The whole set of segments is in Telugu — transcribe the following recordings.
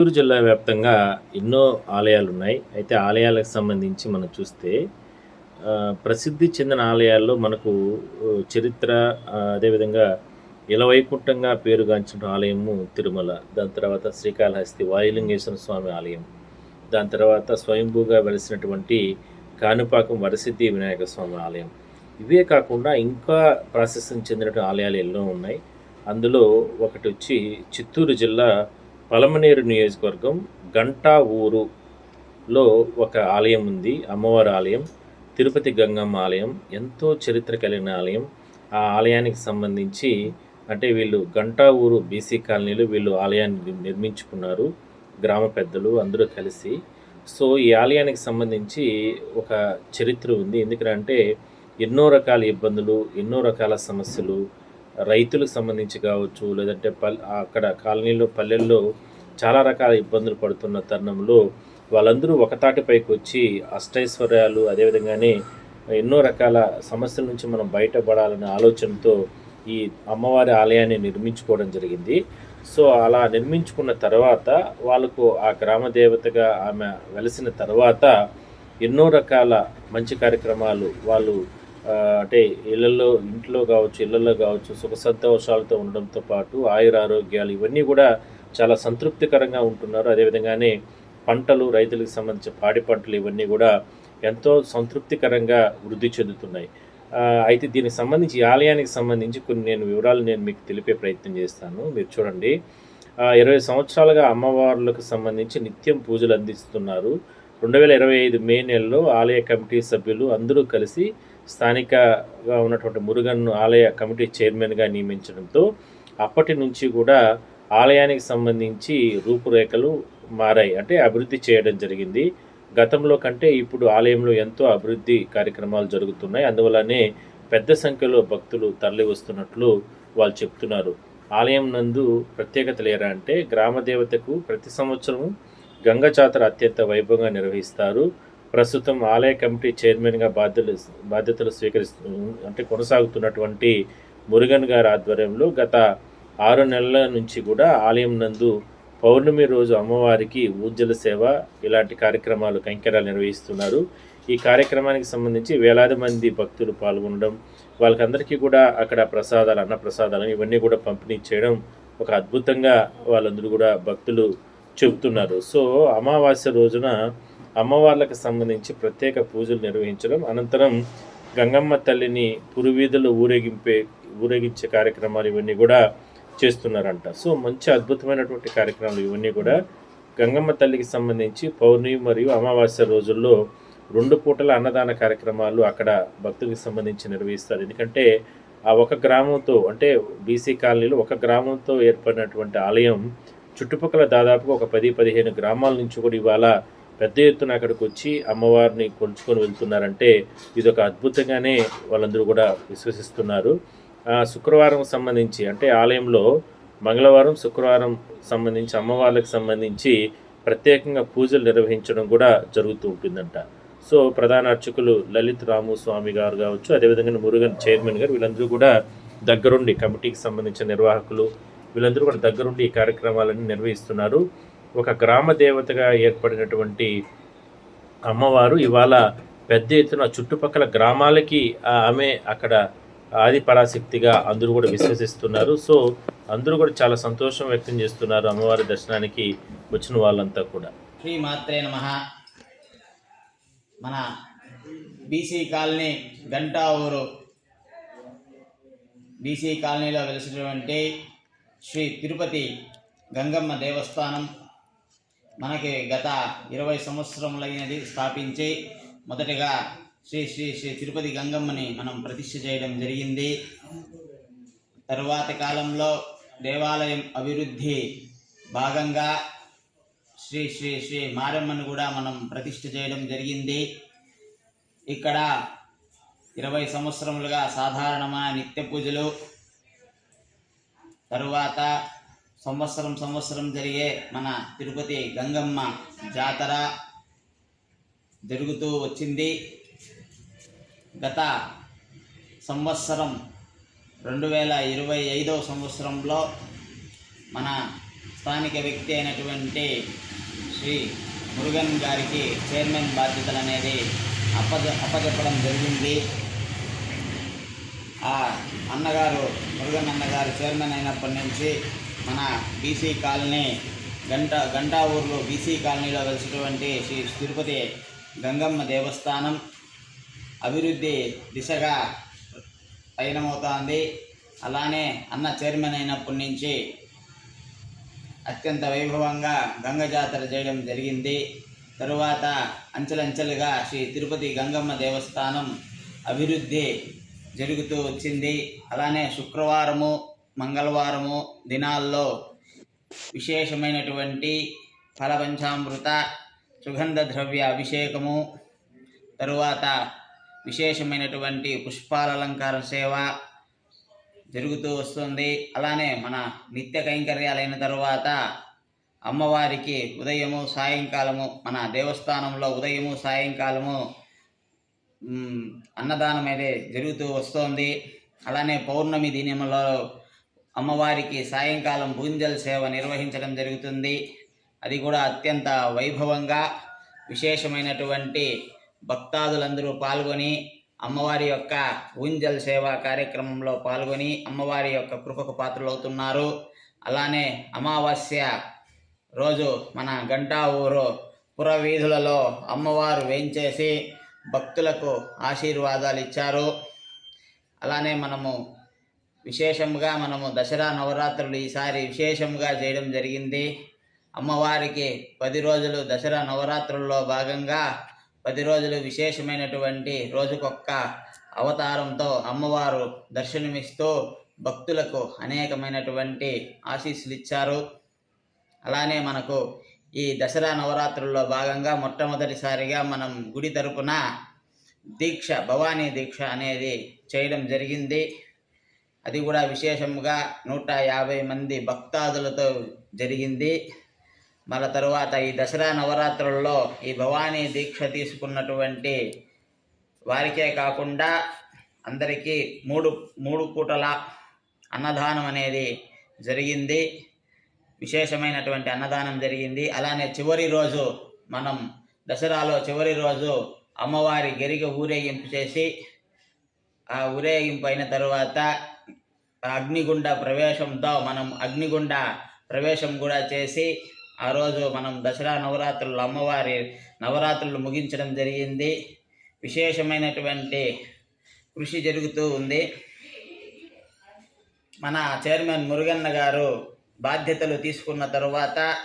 చిత్తూరు జిల్లా వ్యాప్తంగా ఎన్నో ఆలయాలు ఉన్నాయి అయితే ఆలయాలకు సంబంధించి మనం చూస్తే ప్రసిద్ధి చెందిన ఆలయాల్లో మనకు చరిత్ర అదేవిధంగా ఇలవైకుంఠంగా పేరుగాంచిన ఆలయము తిరుమల. దాని తర్వాత శ్రీకాళహస్తి వాయులింగేశ్వర స్వామి ఆలయం. దాని తర్వాత స్వయంభూగా వెలిసినటువంటి కాణిపాకం వరసిద్ధి వినాయక స్వామి ఆలయం. ఇవే కాకుండా ఇంకా ప్రాశస్త్యం చెందినటువంటి ఆలయాలు ఎన్నో ఉన్నాయి. అందులో ఒకటి వచ్చి చిత్తూరు జిల్లా పలమనేరు నియోజకవర్గం గంటా ఊరులో ఒక ఆలయం ఉంది అమ్మవారి ఆలయం తిరుపతి గంగమ్మ ఆలయం ఎంతో చరిత్ర కలిగిన ఆలయం. ఆ ఆలయానికి సంబంధించి అంటే వీళ్ళు గంటా ఊరు బీసీ కాలనీలో వీళ్ళు ఆలయాన్ని నిర్మించుకున్నారు గ్రామ పెద్దలు అందరూ కలిసి. సో ఈ ఆలయానికి సంబంధించి ఒక చరిత్ర ఉంది. ఎందుకంటే ఎన్నో రకాల ఇబ్బందులు ఎన్నో రకాల సమస్యలు రైతులకు సంబంధించి కావచ్చు లేదంటే పల్ అక్కడ కాలనీలో పల్లెల్లో చాలా రకాల ఇబ్బందులు పడుతున్న తరుణంలో వాళ్ళందరూ ఒకతాటిపైకి వచ్చి అష్టైశ్వర్యాలు అదేవిధంగానే ఎన్నో రకాల సమస్యల నుంచి మనం బయటపడాలనే ఆలోచనతో ఈ అమ్మవారి ఆలయాన్ని నిర్మించుకోవడం జరిగింది. సో అలా నిర్మించుకున్న తర్వాత వాళ్ళకు ఆ గ్రామ దేవతగా ఆమె వెలిసిన తర్వాత ఎన్నో రకాల మంచి కార్యక్రమాలు వాళ్ళు అంటే ఇళ్ళల్లో ఇంట్లో కావచ్చు ఇళ్ళల్లో కావచ్చు సుఖ సంతోషాలతో ఉండడంతో పాటు ఆయుర ఆరోగ్యాలు ఇవన్నీ కూడా చాలా సంతృప్తికరంగా ఉంటున్నారు. అదేవిధంగానే పంటలు రైతులకు సంబంధించిన పాడి పంటలు ఇవన్నీ కూడా ఎంతో సంతృప్తికరంగా వృద్ధి చెందుతున్నాయి. అయితే దీనికి సంబంధించి ఆలయానికి సంబంధించి కొన్ని నేను వివరాలు నేను మీకు తెలిపే ప్రయత్నం చేస్తాను. మీరు చూడండి. ఇరవై సంవత్సరాలుగా అమ్మవార్లకు సంబంధించి నిత్యం పూజలు అందిస్తున్నారు. రెండు వేల ఇరవై ఐదు మే నెలలో ఆలయ కమిటీ సభ్యులు అందరూ కలిసి స్థానికగా ఉన్నటువంటి మురుగన్ను ఆలయ కమిటీ చైర్మన్గా నియమించడంతో అప్పటి నుంచి కూడా ఆలయానికి సంబంధించి రూపురేఖలు మారాయి అంటే అభివృద్ధి చేయడం జరిగింది. గతంలో కంటే ఇప్పుడు ఆలయంలో ఎంతో అభివృద్ధి కార్యక్రమాలు జరుగుతున్నాయి. అందువల్లనే పెద్ద సంఖ్యలో భక్తులు తరలి వస్తున్నట్లు వాళ్ళు చెప్తున్నారు. ఆలయం నందు ప్రత్యేకతలు ఏరా అంటే గ్రామ దేవతకు ప్రతి సంవత్సరం గంగ జాతర అత్యంత వైభవంగా నిర్వహిస్తారు. ప్రస్తుతం ఆలయ కమిటీ చైర్మన్గా బాధ్యతలు బాధ్యతలు స్వీకరిస్తు అంటే కొనసాగుతున్నటువంటి మురుగన్ గారి ఆధ్వర్యంలో గత ఆరు నెలల నుంచి కూడా ఆలయం నందు పౌర్ణమి రోజు అమ్మవారికి ఊర్జల సేవ ఇలాంటి కార్యక్రమాలు కైంకర్యాలు నిర్వహిస్తున్నారు. ఈ కార్యక్రమానికి సంబంధించి వేలాది మంది భక్తులు పాల్గొనడం వాళ్ళకందరికీ కూడా అక్కడ ప్రసాదాలు అన్న ప్రసాదాలు ఇవన్నీ కూడా పంపిణీ చేయడం ఒక అద్భుతంగా వాళ్ళందరూ కూడా భక్తులు చెబుతున్నారు. సో అమావాస్య రోజున అమ్మవార్లకు సంబంధించి ప్రత్యేక పూజలు నిర్వహించడం అనంతరం గంగమ్మ తల్లిని పురువీధులు ఊరేగింపే ఊరేగించే కార్యక్రమాలు ఇవన్నీ కూడా చేస్తున్నారంట. సో మంచి అద్భుతమైనటువంటి కార్యక్రమాలు ఇవన్నీ కూడా గంగమ్మ తల్లికి సంబంధించి పౌర్ణమి మరియు అమావాస్య రోజుల్లో రెండు పూటల అన్నదాన కార్యక్రమాలు అక్కడ భక్తులకు సంబంధించి నిర్వహిస్తారు. ఎందుకంటే ఆ ఒక గ్రామంతో అంటే బీసీ కాలనీలో ఒక గ్రామంతో ఏర్పడినటువంటి ఆలయం చుట్టుపక్కల దాదాపుగా ఒక పది పదిహేను గ్రామాల నుంచి కూడా ఇవాళ పెద్ద ఎత్తున అక్కడికి వచ్చి అమ్మవారిని కొలుచుకొని వెళ్తున్నారంటే ఇది ఒక అద్భుతంగానే వాళ్ళందరూ కూడా విశ్వసిస్తున్నారు. శుక్రవారం సంబంధించి అంటే ఆలయంలో మంగళవారం శుక్రవారం సంబంధించి అమ్మవార్లకు సంబంధించి ప్రత్యేకంగా పూజలు నిర్వహించడం కూడా జరుగుతూ ఉంటుందంట. సో ప్రధాన అర్చకులు లలిత్ రాము స్వామి గారు కావచ్చు అదేవిధంగా మురుగన్ చైర్మన్ గారు వీళ్ళందరూ కూడా దగ్గరుండి కమిటీకి సంబంధించిన నిర్వాహకులు వీళ్ళందరూ కూడా దగ్గరుండి ఈ కార్యక్రమాలన్నీ నిర్వహిస్తున్నారు. ఒక గ్రామ దేవతగా ఏర్పడినటువంటి అమ్మవారు ఇవాళ పెద్ద ఎత్తున చుట్టుపక్కల గ్రామాలకి ఆమె అక్కడ ఆది పరాశక్తిగా అందరూ కూడా విశ్వసిస్తున్నారు. సో అందరూ కూడా చాలా సంతోషం వ్యక్తం చేస్తున్నారు అమ్మవారి దర్శనానికి వచ్చిన వాళ్ళంతా కూడా. శ్రీ మాత్రే నమ. మన బీసీ కాలనీ గంటా ఊరు బీసీ కాలనీలో వెలిసినటువంటి శ్రీ తిరుపతి గంగమ్మ దేవస్థానం మనకి గత ఇరవై సంవత్సరములైనది స్థాపించి మొదటగా శ్రీ శ్రీ శ్రీ తిరుపతి గంగమ్మని మనం ప్రతిష్ఠ చేయడం జరిగింది. తరువాతి కాలంలో దేవాలయం అభివృద్ధి భాగంగా శ్రీ శ్రీ శ్రీ మారమ్మను కూడా మనం ప్రతిష్ఠ చేయడం జరిగింది. ఇక్కడ ఇరవై సంవత్సరములుగా సాధారణమైన నిత్య పూజలు తరువాత సంవత్సరం సంవత్సరం జరిగే మన తిరుపతి గంగమ్మ జాతర జరుగుతూ వచ్చింది. గత సంవత్సరం రెండు వేల ఇరవై ఐదవ సంవత్సరంలో మన స్థానిక వ్యక్తి అయినటువంటి శ్రీ మురుగన్ గారికి చైర్మన్ బాధ్యతలు అనేది అప్పజ అప్పచెప్పడం జరిగింది. ఆ అన్నగారు మురుగన్ అన్నగారు చైర్మన్ అయినప్పటి నుంచి మన బీసీ కాలనీ గంట గంటా ఊర్లో బీసీ కాలనీలో వెలిసినటువంటి శ్రీ తిరుపతి గంగమ్మ దేవస్థానం అభివృద్ధి దిశగా పయనమవుతోంది. అలానే అన్న చైర్మన్ అయినప్పటి నుంచి అత్యంత వైభవంగా గంగ జాతర చేయడం జరిగింది. తరువాత అంచెలంచెలుగా శ్రీ తిరుపతి గంగమ్మ దేవస్థానం అభివృద్ధి జరుగుతూ వచ్చింది. అలానే శుక్రవారము మంగళవారము దినాల్లో విశేషమైనటువంటి ఫలపంచామృత సుగంధ ద్రవ్య అభిషేకము తరువాత విశేషమైనటువంటి పుష్పాలంకార సేవ జరుగుతూ వస్తుంది. అలానే మన నిత్య కైంకర్యాలైన తరువాత అమ్మవారికి ఉదయము సాయంకాలము మన దేవస్థానంలో ఉదయము సాయంకాలము అన్నదానం అయితే జరుగుతూ వస్తోంది. అలానే పౌర్ణమి దినములలో అమ్మవారికి సాయంకాలం భూంజల్ సేవ నిర్వహించడం జరుగుతుంది. అది కూడా అత్యంత వైభవంగా విశేషమైనటువంటి భక్తాదులందరూ పాల్గొని అమ్మవారి యొక్క ఊంజల్ సేవ కార్యక్రమంలో పాల్గొని అమ్మవారి యొక్క కృపకు పాత్రలవుతున్నారు. అలానే అమావాస్య రోజు మన గంటా ఊరు పురవీధులలో అమ్మవారు వేయించేసి భక్తులకు ఆశీర్వాదాలు ఇచ్చారు. అలానే మనము విశేషంగా మనము దసరా నవరాత్రులు ఈసారి విశేషంగా చేయడం జరిగింది. అమ్మవారికి పది రోజులు దసరా నవరాత్రుల్లో భాగంగా పది రోజులు విశేషమైనటువంటి రోజుకొక్క అవతారంతో అమ్మవారు దర్శనమిస్తూ భక్తులకు అనేకమైనటువంటి ఆశీస్సులు ఇచ్చారు అలానే మనకు ఈ దసరా నవరాత్రుల్లో భాగంగా మొట్టమొదటిసారిగా మనం గుడి తరపున దీక్ష భవానీ దీక్ష అనేది చేయడం జరిగింది. అది కూడా విశేషంగా నూట యాభై మంది భక్తాదులతో జరిగింది. మళ్ళా తరువాత ఈ దసరా నవరాత్రుల్లో ఈ భవానీ దీక్ష తీసుకున్నటువంటి వారికే కాకుండా అందరికీ మూడు మూడు పూటల అన్నదానం అనేది జరిగింది. విశేషమైనటువంటి అన్నదానం జరిగింది. అలానే చివరి రోజు మనం దసరాలో చివరి రోజు అమ్మవారి గరిగ ఊరేగింపు చేసి ఆ ఊరేగింపు అయిన తర్వాత అగ్నిగుండ ప్రవేశంతో మనం అగ్నిగుండ ప్రవేశం కూడా చేసి ఆ రోజు మనం దసరా నవరాత్రులు అమ్మవారి నవరాత్రులు ముగించడం జరిగింది. విశేషమైనటువంటి కృషి జరుగుతూ ఉంది. మన చైర్మన్ మురుగన్న గారు బాధ్యతలు తీసుకున్న తరువాత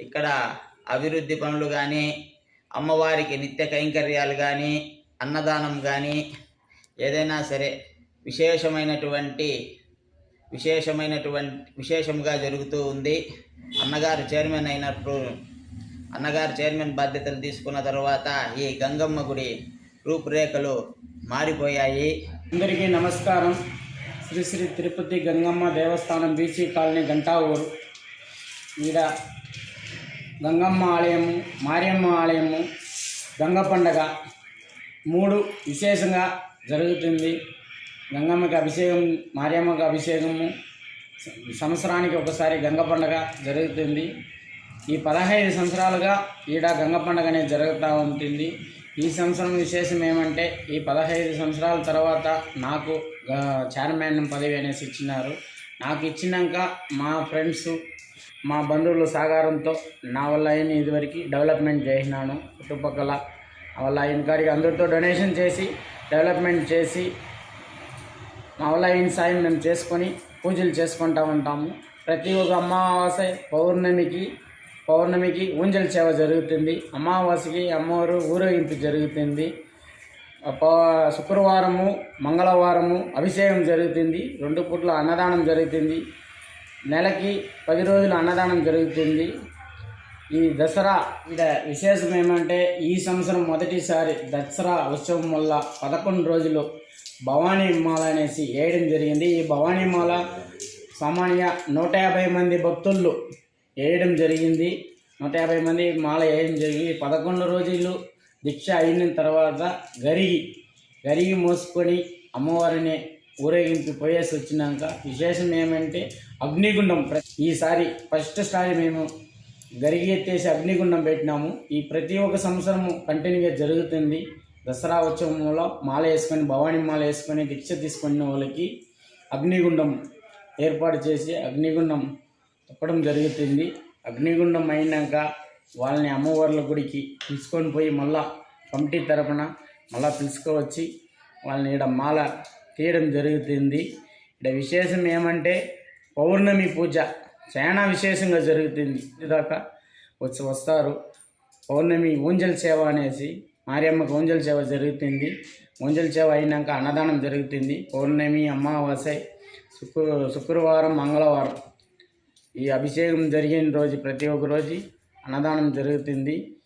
ఇక్కడ అభివృద్ధి పనులు కానీ అమ్మవారికి నిత్య కైంకర్యాలు కానీ అన్నదానం కానీ ఏదైనా సరే విశేషమైనటువంటి విశేషమైనటువంటి విశేషంగా జరుగుతూ ఉంది. అన్నగారు చైర్మన్ అయినప్పుడు అన్నగారు చైర్మన్ బాధ్యతలు తీసుకున్న తర్వాత ఈ గంగమ్మ గుడి రూపురేఖలు మారిపోయాయి. అందరికీ నమస్కారం. శ్రీ శ్రీ తిరుపతి గంగమ్మ దేవస్థానం బీసీ కాలనీ గంటా ఊరు ఈడ గంగమ్మ ఆలయము మారియమ్మ ఆలయము గంగ పండగ మూడు విశేషంగా జరుగుతుంది. గంగమ్మకి అభిషేకం మారియమ్మకి అభిషేకము సంవత్సరానికి ఒకసారి గంగ పండగ జరుగుతుంది. ఈ పదహైదు సంవత్సరాలుగా ఈడ గంగ పండగ అనేది జరుగుతూ ఉంటుంది. ఈ సంవత్సరం విశేషం ఏమంటే ఈ పదహైదు సంవత్సరాల తర్వాత నాకు చైర్మన్ పదవి అనేసి ఇచ్చినారు. నాకు ఇచ్చినాక మా ఫ్రెండ్స్ మా బంధువుల సహకారంతో నా వల్ల అయిన ఇదివరకు డెవలప్మెంట్ చేసినాను. చుట్టుపక్కల వాళ్ళ అయిన కాడికి అందరితో డొనేషన్ చేసి డెవలప్మెంట్ చేసి మా సాయం మేము చేసుకొని పూజలు చేసుకుంటా ఉంటాము. ప్రతి ఒక్క అమావాస్య పౌర్ణమికి పౌర్ణమికి ఊంజల్ సేవ జరుగుతుంది. అమావాస్యకి అమ్మవారు ఊరేగింపు జరుగుతుంది. శుక్రవారము మంగళవారము అభిషేకం జరుగుతుంది. రెండు పూట్ల అన్నదానం జరుగుతుంది. నెలకి పది రోజులు అన్నదానం జరుగుతుంది. ఈ దసరా ఇక్కడ విశేషం ఏమంటే ఈ సంవత్సరం మొదటిసారి దసరా ఉత్సవం వల్ల పదకొండు రోజులు భవానీ మాల అనేసి వేయడం జరిగింది. ఈ భవానీమాల సామాన్య నూట యాభై మంది భక్తులు వేయడం జరిగింది. నూట యాభై మంది మాల వేయడం జరిగింది. ఈ పదకొండు రోజులు దీక్ష అయిన తర్వాత గరిగి గరిగి మోసుకొని అమ్మవారిని ఊరేగింపు పోయేసి వచ్చినాక విశేషం ఏమంటే అగ్నిగుండం ఈసారి ఫస్ట్ సారి మేము గరిగి ఎత్తేసి అగ్నిగుండం పెట్టినాము. ఈ ప్రతి ఒక్క సంవత్సరము కంటిన్యూగా జరుగుతుంది. దసరా ఉత్సవంలో మాల వేసుకొని భవానీ మాల వేసుకొని దీక్ష తీసుకున్న వాళ్ళకి అగ్నిగుండం ఏర్పాటు చేసి అగ్నిగుండం తప్పడం జరుగుతుంది. అగ్నిగుండం అయినాక వాళ్ళని అమ్మవార్ల గుడికి తీసుకొని పోయి మళ్ళా కమిటీ తరపున మళ్ళా పిలుచుకోవచ్చి వాళ్ళని ఇక్కడ మాల తీయడం జరుగుతుంది. ఇక్కడ విశేషం ఏమంటే పౌర్ణమి పూజ. చాలా విశేషంగా జరుగుతుంది. ఇదాకా వచ్చి వస్తారు. పౌర్ణమి ఊంజల్ సేవ అనేసి మారియమ్మకు ఊంజల్ సేవ జరుగుతుంది. ఊంజల్ సేవ అయినాక అన్నదానం జరుగుతుంది. పౌర్ణమి అమావాస్య శుక్ర శుక్రవారం మంగళవారం. ఈ అభిషేకం జరిగిన రోజు ప్రతి ఒక్క రోజు అన్నదానం జరుగుతుంది.